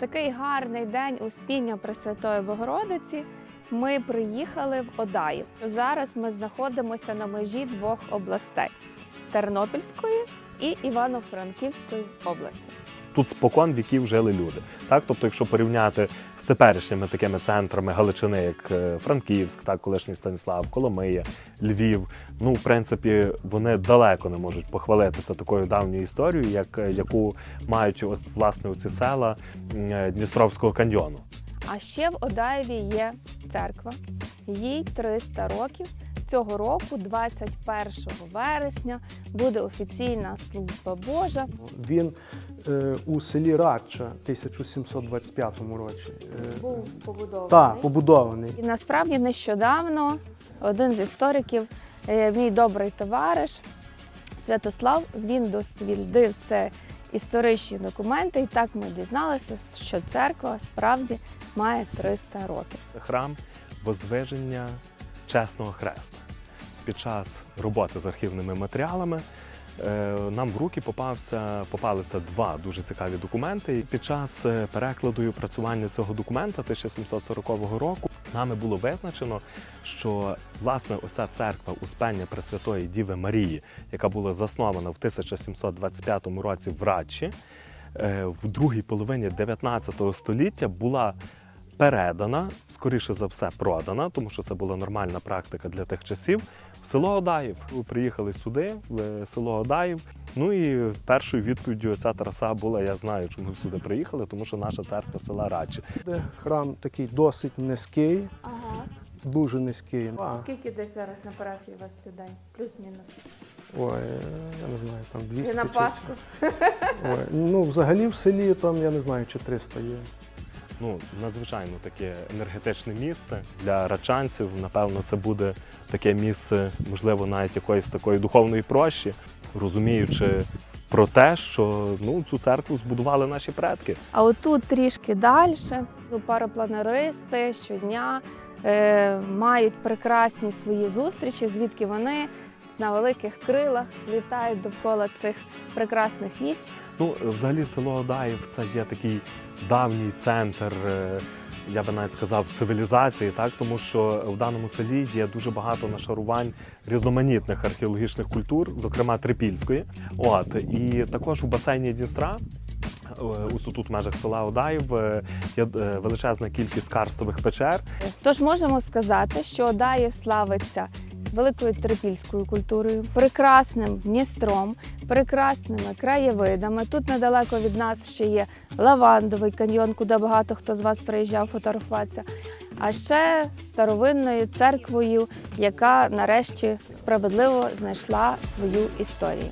такий гарний день Успіння Пресвятої Богородиці ми приїхали в Одаїв. Зараз ми знаходимося на межі двох областей Тернопільської і Івано-Франківської області. Тут спокон віків жили люди. Так, тобто, якщо порівняти з теперішніми такими центрами Галичини, як е, Франківськ, так, колишній Станіслав, Коломия, Львів, ну, в принципі, вони далеко не можуть похвалитися такою давньою історією, як е, яку мають от, власне ці села е, Дністровського каньйону. А ще в Одаєві є церква. Їй 300 років. Цього року, 21 вересня, буде офіційна служба Божа. Він е, у селі Радча в 1725 році. Е, Був побудований. так, побудований. І насправді нещодавно один з істориків, е, мій добрий товариш Святослав, він дослідив це історичні документи, і так ми дізналися, що церква справді має 300 років. Храм Воздвиження Чесного Хреста. Під час роботи з архівними матеріалами е, нам в руки попався, попалися два дуже цікаві документи. Під час е, перекладу і опрацювання цього документа 1740 року нами було визначено, що власне оця церква Успення Пресвятої Діви Марії, яка була заснована в 1725 році в Радчі, е, в другій половині 19 століття була передана, скоріше за все, продана, тому що це була нормальна практика для тих часів. В село Одаїв. Приїхали сюди, в село Одаїв. Ну і першою відповіддю ця Тараса була: я знаю, чому ми сюди приїхали, тому що наша церква села Радчі. Де Храм такий досить низький, Ага. дуже низький. А, Скільки десь зараз на парафії у вас людей? Плюс-мінус. ой, я не знаю, там 200 І на чи- Ой, ну, взагалі в селі там, я не знаю, чи 300 є. Ну, надзвичайно таке енергетичне місце для рачанців. Напевно, це буде таке місце, можливо, навіть якоїсь такої духовної прощі, розуміючи про те, що ну, цю церкву збудували наші предки. А отут трішки далі парапланеристи щодня е, мають прекрасні свої зустрічі, звідки вони на великих крилах літають довкола цих прекрасних місць. Ну, взагалі, село Одаїв це є такий давній центр, е, я би навіть сказав, цивілізації, так тому що в даному селі є дуже багато нашарувань різноманітних археологічних культур, зокрема трипільської. От і також у басейні Дністра. е, Ось тут в межах села Одаїв е, є величезна кількість карстових печер, Тож можемо сказати, що Одаїв славиться великою трипільською культурою, прекрасним Дністром, прекрасними краєвидами. Тут недалеко від нас ще є лавандовий каньйон, куди багато хто з вас приїжджав фотографуватися. А ще старовинною церквою, яка нарешті справедливо знайшла свою історію.